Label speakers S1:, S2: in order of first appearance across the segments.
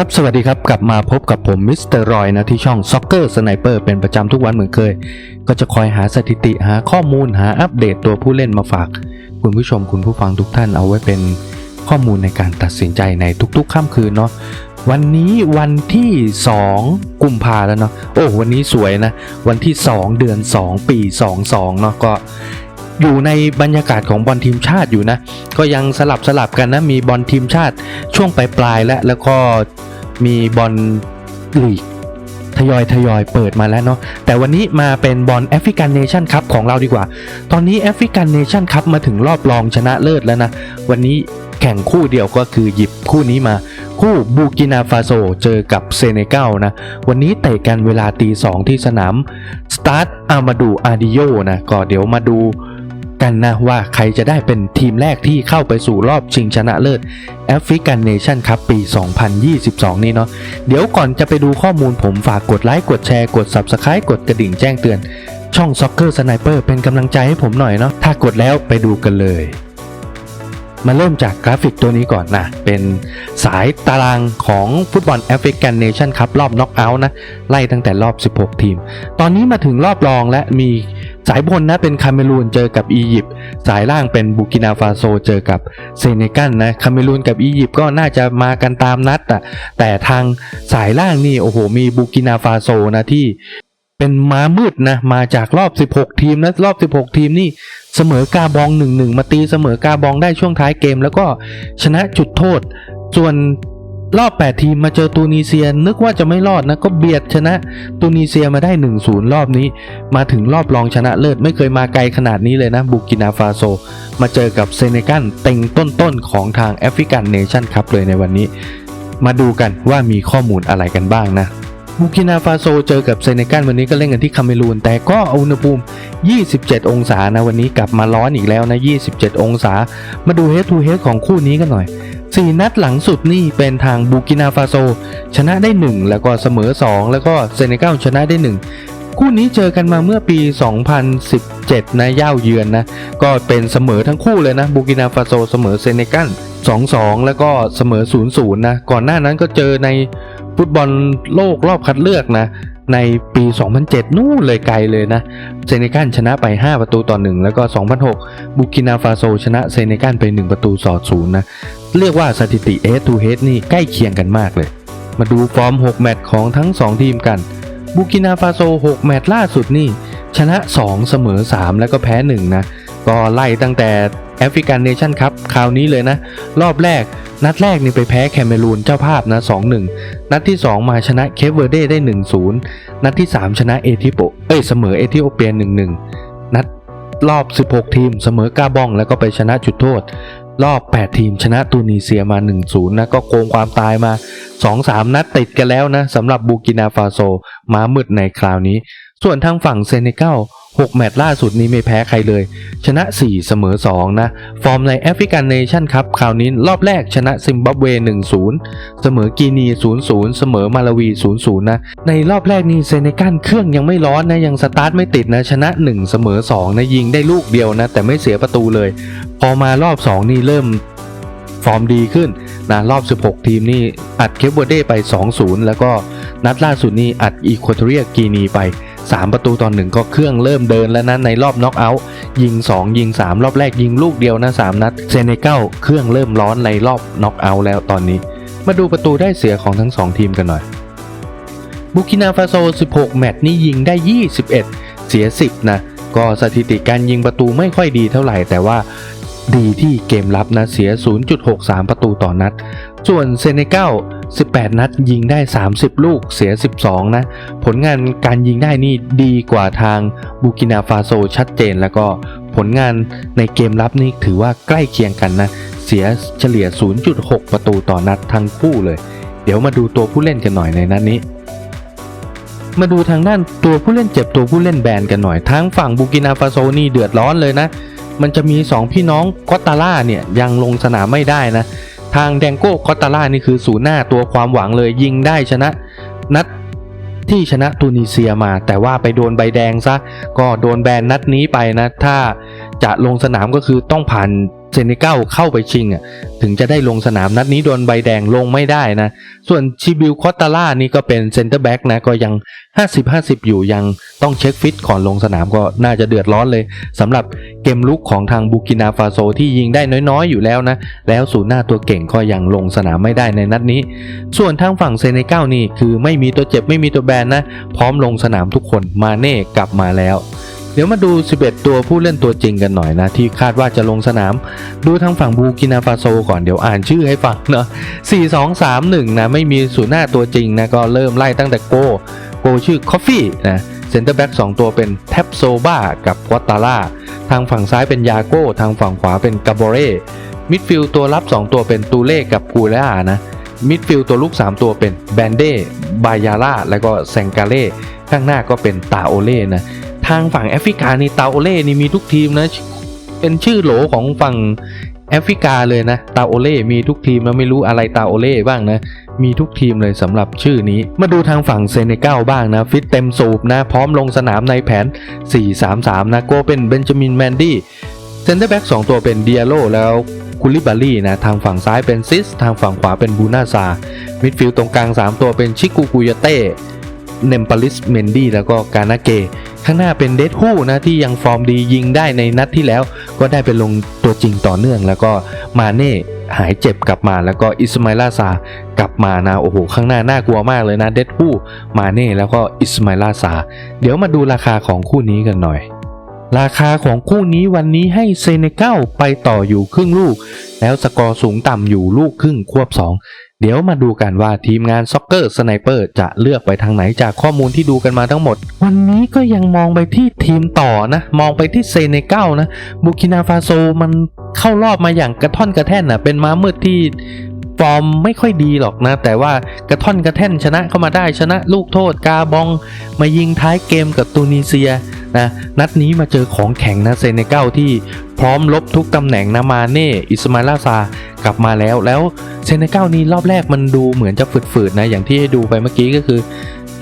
S1: ครับ สวัสดีครับ กลับมาพบกับผมมิสเตอร์รอยนะที่ช่อง Soccer Sniper เปอร์เป็นประจำทุกวันเหมือนเคย ก็จะคอยหาสถิติหาข้อมูลหาอัปเดตตัวผู้เล่นมาฝาก คุณผู้ชมคุณผู้ฟังทุกท่านเอาไว้เป็นข้อมูลในการตัดสินใจในทุกๆค่ำคืนเนาะวันนี้วันที่ 2 กุมภาแล้วเนาะโอ้วันนี้สวยนะ วันที่ 2 เดือน 2 ปี 22เนาะก็อยู่ในบรรยากาศของบอลทีมชาติอยู่นะ ก็ยังสลับสลับกันนะ มีบอลทีมชาติช่วงปลายปลายๆแล้วแล้วก็ มีบอลลีกทยอยทยอยเปิดมาแล้วเนาะแต่วันนี้มาเป็นบอลแอฟริกันเนชั่นคัพของเราดีกว่า ตอนนี้แอฟริกันเนชั่นคัพมาถึงรอบรองชนะเลิศแล้วนะ วันนี้แข่งคู่เดียวก็คือหยิบคู่นี้มา คู่บูกินาฟาโซเจอกับเซเนกัลนะ วันนี้เตะกันเวลาตีสองที่สนามสตาร์ทอามาดูอาดิโยนะก็เดี๋ยวมาดู กันนะว่าใครจะได้เป็นทีมแรกที่เข้าไปสู่รอบชิงชนะเลิศแอฟริกันเนชั่นคัพปี 2022 นี้เนาะเดี๋ยวก่อนจะไปดูข้อมูลผมฝากกดไลค์กดแชร์กด Subscribe กดกระดิ่งแจ้งเตือน ช่อง Soccer Sniper เป็นกำลังใจให้ผมหน่อยเนาะถ้ากดแล้วไปดูกันเลยมาเริ่มจากกราฟิกตัวนี้ก่อนนะ เป็นสายตารางของฟุตบอลแอฟริกันเนชั่นคัพรอบน็อกเอาท์นะ ไล่ตั้งแต่รอบ 16 ทีม ตอนนี้มาถึงรอบรองและมี สายบนนะเป็นคาเมรูนเจอกับอียิปต์สายล่างเป็นบูกินาฟาโซเจอกับเซเนกัลนะคาเมรูนกับอียิปต์ก็น่าจะมากันตามนัดอะแต่ทางสายล่างนี่โอ้โหมีบูกินาฟาโซนะที่เป็นม้ามืดนะมาจากรอบ 16 ทีมนะรอบ 16 ทีมนี่เสมอกาบอง1-1มาตีเสมอกาบองได้ช่วงท้ายเกม แล้วก็ชนะจุดโทษ ส่วน รอบ 8 ทีมมาเจอตูนิเซียนึกว่าจะไม่รอดนะก็เบียดชนะตูนิเซียมาได้ 1-0 รอบนี้ มาถึงรอบรองชนะเลิศไม่เคยมาไกลขนาดนี้เลยนะบูกินาฟาโซ มาเจอกับเซเนกัลเต็งต้นๆของทางแอฟริกันเนชั่นคัพเลยในวันนี้ มาดูกันว่ามีข้อมูลอะไรกันบ้างนะบูกินาฟาโซเจอกับเซเนกัลวันนี้ก็เล่นกันที่คาเมรูนแต่ก็อุณหภูมิ 27 องศานะวันนี้กลับมาร้อนอีกแล้วนะ 27 องศา มาดูเฮดทูเฮดของคู่นี้กันหน่อย 4 นัดหลังสุดนี่เป็นทางบูกินาฟาโซ ชนะได้ 1 แล้วก็เสมอ 2 แล้วก็เซเนกัลชนะได้ 1 คู่นี้เจอกันมาเมื่อปี 2017 นะย่าวเยือนนะ ก็เป็นเสมอทั้งคู่เลยนะบูกินาฟาโซเสมอเซเนกัล2-2 แล้วก็เสมอ 0-0 นะ ก่อนหน้านั้นก็เจอในฟุตบอลโลกรอบคัดเลือกนะ ในปี 2007 นู่นเลยไกลเลยนะ เซเนกัลชนะไป 5 ประตูต่อ 1 แล้วก็ 2006บูกินาฟาโซชนะเซเนกัลไป 1 ประตูต่อ0นะ เรียกว่าสถิติ head to head นี่ใกล้เคียงกันมากเลย มาดูฟอร์ม 6 แมตช์ของทั้ง 2 ทีมกันบูกินาฟาโซ 6 แมตช์ล่าสุดนี่ ชนะ 2 เสมอ 3 แล้วก็แพ้ 1 นะ ก็ไล่ตั้งแต่แอฟริกันเนชั่นคัพคราวนี้เลยนะ รอบแรก นัดแรกนี่ไปแพ้แคเมรูนเจ้าภาพนะ2-1 นัดที่ 2 มาชนะเคปเวอร์เดได้ 1-0 นัดที่ 3 ชนะเอธิโปเอ้ยเสมอเอธิโอเปีย 1-1 นัดรอบ 16 ทีมเสมอกาบองแล้วก็ไปชนะจุดโทษ รอบ 8 ทีมชนะตูนิเซียมา 1-0 นะก็โกงความตายมา 2-3 นัดติดกันแล้วนะสำหรับบูกินาฟาโซ มามืดในคราวนี้ ส่วนทางฝั่งเซเนกัล 6 แมตช์ล่าสุดนี้ไม่แพ้ใครเลย ชนะ 4 เสมอ 2 นะ ฟอร์มในแอฟริกันเนชั่นครับคราวนี้รอบแรกชนะซิมบับเว 1-0 เสมอกีนี 0-0 เสมอมาลาวี 0-0 นะ ในรอบแรกนี่เซเนกัลเครื่องยังไม่ร้อนนะ ยังสตาร์ทไม่ติดนะ ชนะ 1 เสมอ 2 นะ ยิงได้ลูกเดียวนะ แต่ไม่เสียประตูเลย พอมารอบ 2 นี่เริ่มฟอร์มดีขึ้นนะรอบ 16 ทีมนี่อัดเคปเวเดไป 2-0 แล้วก็นัดล่าสุดนี่อัดอีควอเทเรียกีนีไป 3 ประตูตอนหนึ่งก็เครื่องเริ่มเดินแล้วนะในรอบน็อกเอาท์ยิง 2 ยิง 3 รอบแรกยิงลูกเดียวนะ3นัดเซเนกัลเครื่องเริ่มร้อนในรอบน็อกเอาท์แล้วตอนนี้ มาดูประตูได้เสียของทั้ง 2 ทีมกันหน่อยบูกินาฟาโซ 16 แมตช์นี่ยิงได้ 21 เสีย 10 นะ ก็สถิติการยิงประตูไม่ค่อยดีเท่าไหร่แต่ว่าดีที่เกมรับนะเสีย 0.63 ประตูต่อนัด ส่วนเซเนกัล 18 นัดยิงได้ 30 ลูกเสีย 12 นะ ผลงานการยิงได้นี่ดีกว่าทางบูกินาฟาโซชัดเจน แล้วก็ผลงานในเกมรับนี่ถือว่าใกล้เคียงกันนะ เสียเฉลี่ย 0.6 ประตูต่อนัดทั้งคู่เลย เดี๋ยวมาดูตัวผู้เล่นกันหน่อยในนัดนนี้มาดูทางด้านตัวผู้เล่นเจ็บตัวผู้เล่นแบนกันหน่อยทางฝั่งบูกินาฟาโซนี่เดือดร้อนเลยนะ มันจะมี 2 พี่น้องกอตตาล่าเนี่ยยังลงสนามไม่ได้นะ ทางแดงโก้คอตตาล่านี่คือศูนย์หน้าตัวความหวังเลยยิงได้ชนะนัดที่ชนะตูนิเซียมา แต่ว่าไปโดนใบแดงซะ ก็โดนแบนนัดนี้ไปนะ ถ้าจะลงสนามก็คือต้องผ่าน เซเนกัลเข้าไปชิงอะถึงจะได้ลงสนามนัดนี้โดนใบแดงลงไม่ได้นะ ส่วนชิบิลคอตตาล่านี่ก็เป็นเซนเตอร์แบ็กนะก็ยัง 50-50 อยู่ยังต้องเช็คฟิตก่อนลงสนามก็น่าจะเดือดร้อนเลยสำหรับเกมลุกของทางบูกินาฟาโซที่ยิงได้น้อยๆ อยู่แล้วนะ แล้วศูนย์หน้าตัวเก่งก็ยังลงสนามไม่ได้ในนัดนี้ ส่วนทางฝั่งเซเนกัลนี่คือไม่มีตัวเจ็บไม่มีตัวแบนนะ พร้อมลงสนามทุกคนมาเน่กลับมาแล้ว เดี๋ยวมาดู 11 ตัวผู้เล่นตัวจริงกันหน่อยนะ ที่คาดว่าจะลงสนาม ดูทางฝั่งบูกินาฟาโซก่อนเดี๋ยวอ่านชื่อให้ฟังเนาะ4 2 3 1 นะ ไม่มีศูนย์หน้าตัวจริงนะ ก็เริ่มไล่ตั้งแต่โก โกชื่อคอฟฟี่นะเซนเตอร์แบ็ก2ตัวเป็นแท็บโซบากับควอตตาร่าทางฝั่งซ้ายเป็นยาโก้ ทางฝั่งขวาเป็นกาโบเร่มิดฟิลด์ตัวรับ 2 ตัวเป็นตูเล่กับกูเลอานะมิดฟิลด์ตัวลูก 3 ตัวเป็นแบนเด้บายาร่าแล้วก็แซงกาเล่ข้างหน้าก็เป็นตาโอเล่นะ ทางฝั่งแอฟริกานี่ตาโอเล่นี่มีทุกทีมนะ เป็นชื่อโหลของฝั่งแอฟริกาเลยนะตาโอเล่มีทุกทีมแล้วไม่รู้อะไรตาโอเล่บ้างนะ มีทุกทีมเลยสำหรับชื่อนี้ มาดูทางฝั่งเซเนกัลบ้างนะ ฟิตเต็มสูบนะ พร้อมลงสนามในแผน 4-3-3 นะโกเป็นเบนจามินแมนดี้เซนเตอร์แบ็ก2ตัวเป็นเดียโลแล้วคูลิบารี่นะ ทางฝั่งซ้ายเป็นซิส ทางฝั่งขวาเป็นบูนาซา มิดฟิลด์ตรงกลาง 3 ตัวเป็นชิกุกุยาเต้ เนมปาลิส เมนดี้แล้วก็กานาเก ข้างหน้าเป็นเดดฮู้นะที่ยังฟอร์มดียิงได้ในนัดที่แล้ว ก็ได้ไปลงตัวจริงต่อเนื่องแล้วก็มาเน่หายเจ็บกลับมาแล้วก็อิสมาลาซากลับมานะโอ้โหข้างหน้าน่ากลัวมากเลยนะเดดฮู้มาเน่แล้วก็อิสมาลาซาเดี๋ยวมาดูราคาของคู่นี้กันหน่อยราคาของคู่นี้วันนี้ให้เซเนกัลไปต่ออยู่ครึ่งลูก แล้วสกอร์สูงต่ำอยู่ลูกครึ่งควบ 2 เดี๋ยวมาดูกันว่าทีมงานซ็อกเกอร์สไนเปอร์จะเลือกไปทางไหนจากข้อมูลที่ดูกันมาทั้งหมด วันนี้ก็ยังมองไปที่ทีมต่อนะ มองไปที่เซเนกัลนะ บุกินาฟาโซมันเข้ารอบมาอย่างกระท่อนกระแท่นนะเป็นม้ามืดที่ ฟอร์มไม่ค่อยดีหรอกนะ แต่ว่ากระท่อนกระแท่นชนะเข้ามาได้ชนะลูกโทษกาบอง มายิงท้ายเกมกับตูนิเซียนะนัดนี้มาเจอของแข็งนะเซเนกัลที่พร้อมลบทุกตำแหน่งนะมาเน่อิสมาลาซากลับมาแล้วแล้วเซเนกัลนี้รอบแรกมันดูเหมือนจะฝืดๆนะอย่างที่ให้ดูไปเมื่อกี้ก็คือ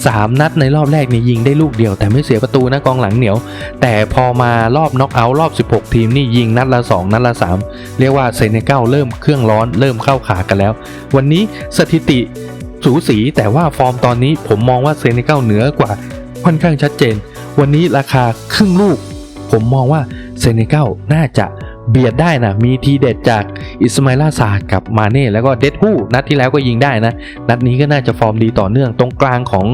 S1: 3 นัดในรอบแรกนี่ยิงได้ลูกเดียว แต่ไม่เสียประตูนะกองหลังเหนียว แต่พอมารอบน็อกเอาท์รอบ 16 ทีมนี่ยิงนัดละ 2 นัดละ 3 เรียกว่าเซเนกัลเริ่มเครื่องร้อนเริ่มเข้าขากันแล้ว วันนี้สถิติสูสีแต่ว่าฟอร์มตอนนี้ผมมองว่าเซเนกัลเหนือกว่าค่อนข้างชัดเจน วันนี้ราคาครึ่งลูก ผมมองว่าเซเนกัลน่าจะเบียดได้นะมีทีเด็ดจาก อิสมาลาซากับมาเน่แล้วก็เดดฮู้นัดที่แล้วก็ยิงได้นะ นัดนี้ก็น่าจะฟอร์มดีต่อเนื่องตรงกลางของ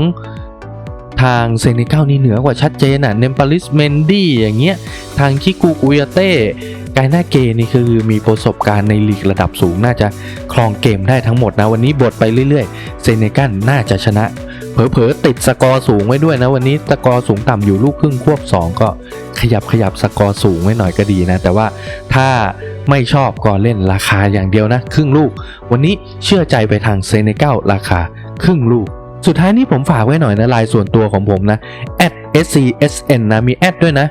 S1: ทางเซเนกัลนี่เหนือกว่าชัดเจนอะเนมปาลิสเมนดี้อย่างเงี้ยทางคิกูกุยเต้กายนาเกนี่คือมีประสบการณ์ในลีกระดับสูงน่าจะครองเกมได้ทั้งหมดนะ วันนี้บทไปเรื่อยๆ เซเนกัลน่าจะชนะ เผลอๆติดสกอร์สูงไว้ด้วยนะ วันนี้สกอร์สูงต่ำอยู่ลูกครึ่งควบ 2 ก็ขยับขยับสกอร์สูงไว้หน่อยก็ดีนะ แต่ว่าถ้าไม่ชอบก็เล่นราคาอย่างเดียวนะ ครึ่งลูก วันนี้เชื่อใจไปทางเซเนกัลราคาครึ่งลูก สุดท้ายนี้ผมฝากไว้หน่อยนะลน์ส่วนตัวของผมนะ @scsn นะมีแอดด้วยนะ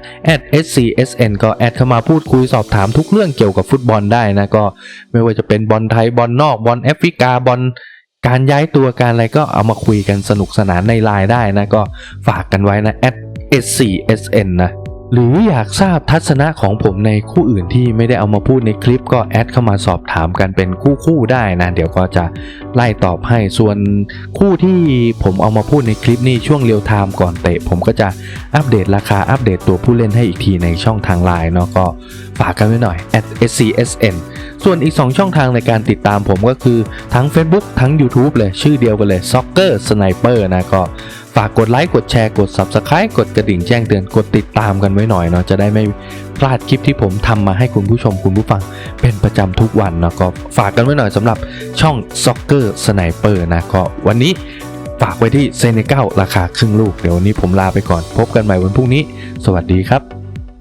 S1: @scsn ก็แอดเข้ามาพูดคุยสอบถามทุกเรื่องเกี่ยวกับฟุตบอลได้นะก็ ไม่ว่าจะเป็นบอลไทยบอลนอกบอลแอฟริกาบอล การย้ายตัวการอะไรก็เอามาคุยกันสนุกสนานในไลน์ได้นะ ก็ฝากกันไว้นะ @scsn นะหรืออยากทราบทัศนะของผมในคู่อื่นที่ไม่ได้เอามาพูดในคลิปก็แอดเข้ามาสอบถามกันเป็นคู่คู่ๆได้นะ เดี๋ยวก็จะไล่ตอบให้ส่วนคู่ที่ผมเอามาพูดในคลิปนี้ช่วงเรียวไทม์ก่อนเตะ ผมก็จะอัปเดตราคาอัปเดตตัวผู้เล่นให้อีกทีในช่องทางไลน์เนาะก็ ฝากกันไว้หน่อย @scsn ส่วนอีก 2 ช่องทางในการติดตามผมก็คือ ทั้ง Facebook ทั้ง YouTube เลย ชื่อเดียวกันเลย Soccer Sniper นะก็ฝากกดไลค์กดแชร์กด Subscribe กดกระดิ่งแจ้งเตือนกดติดตามกันไว้หน่อยเนาะจะได้ไม่พลาดคลิปที่ผมทำมาให้คุณผู้ชมคุณผู้ฟัง เป็นประจำทุกวันเนาะก็ฝากกันไว้หน่อยสำหรับช่อง Soccer Sniper นะก็วันนี้ฝากไว้ที่เซเนกัลราคาครึ่งลูก เดี๋ยววันนี้ผมลาไปก่อน พบกันใหม่วันพรุ่งนี้ สวัสดีครับ